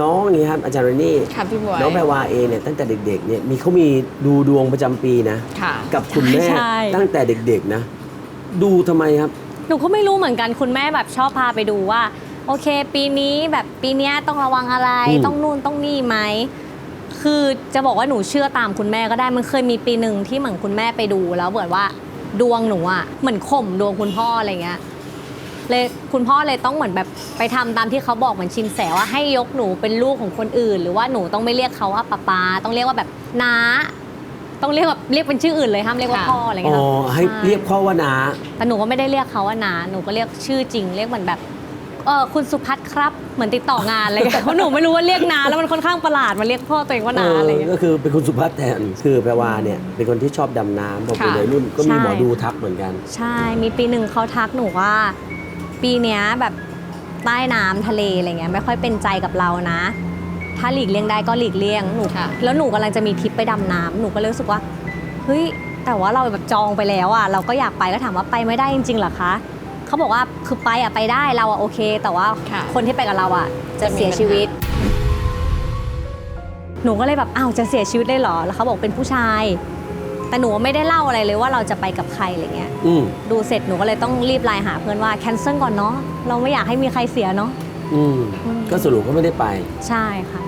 น้องนี่ครับอาจารย์เรนนี่ค่ะพี่บวยน้องแพรวาเองเนี่ยตั้งแต่เด็กๆเนี่ยมีเขามีดูดวงประจำปีนะ ค่ะกับคุณแม่ใช่ตั้งแต่เด็กๆนะ ดูทำไมครับ หนูก็ไม่รู้เหมือนกันคุณแม่แบบชอบพาไปดูว่า โอเค ปีนี้แบบปีเนี้ยต้องระวังอะไรอืม ต้องนู่นต้องนี่ไหมคือจะบอกว่าหนูเชื่อตามคุณแม่ก็ได้มันเคยมีปีหนึ่งที่เหมือนคุณแม่ไปดูแล้วเหมือนว่าดวงหนูอะเหมือนข่มดวงคุณพ่ออะไรเงี้ย เลยคุณพ่อเลยต้องเหมือนแบบไปทำตามที่เขาบอกเหมือนชินแสว่าให้ยกหนูเป็นลูกของคนอื่น หรือว่าหนูต้องไม่เรียกเขาว่าป้าป๊าต้องเรียกว่าแบบน้าต้องเรียกแบบเรียกเป็นชื่ออื่นเลยห้ามเรียกว่าค่ะพ่ออะไรอ๋เงี้อยค่ะให้ช่เรียกพ่อว่านาแต่หนูก็ไม่ได้เรียกเขาว่านาหนูก็เรียกชื่อจริง เรียกเหมือนแบบเออคุณสุพัฒน์ครับเหมือนติดต่องานอะไรกันเพราะหนูไม่รู้ว่าเรียกนาแล้วมันค่อนข้างประหลาดมาเรียกพ่อตัวเองว่านาอะไรอย่างเงี้ยก็คือเป็นคุณสุภัทรแทนคือแพรวาเนี่ยเป็นคนที่ชอบดำน้ำพอเป็นค่ะวัยรุ่นก็มีใช่หมอดูทักเหมือนกัน ใช่มีปีหนึ่งเขาทักหนูว่า ปีเนี้ยแบบใต้น้ำทะเลอะไรเงี้ยไม่ค่อยเป็นใจกับเรานะ ถ้าหลีกเลี่ยงได้ก็หลีกเลี่ยงหนูค่ะ แล้วหนูกำลังจะมีทริปไปดำน้ำหนูก็เลยรู้สึกว่าเฮ้ยแต่ว่าเราแบบจองไปแล้วอะเราก็อยากไปก็ถามว่าไปไม่ได้จริงๆเหรอคะเขาบอกว่าคือไปอะไปได้เราอะโอเค แต่ว่าค่ะคนที่ไปกับเราอะจะจะมีเสียปัญหาชีวิต หนูก็เลยแบบอ้าวจะเสียชีวิตได้เหรอแล้วเขาบอกเป็นผู้ชาย แต่หนูไม่ได้เล่าอะไรเลยว่าเราจะไปกับใครอะไรเงี้ยอืมดูเสร็จหนูก็เลยต้องรีบไลน์หาเพื่อนว่าแคนเซิลก่อนเนาะเราไม่อยากให้มีใครเสียเนาะอืมอืมก็สรุปก็ไม่ได้ไป ใช่ค่ะ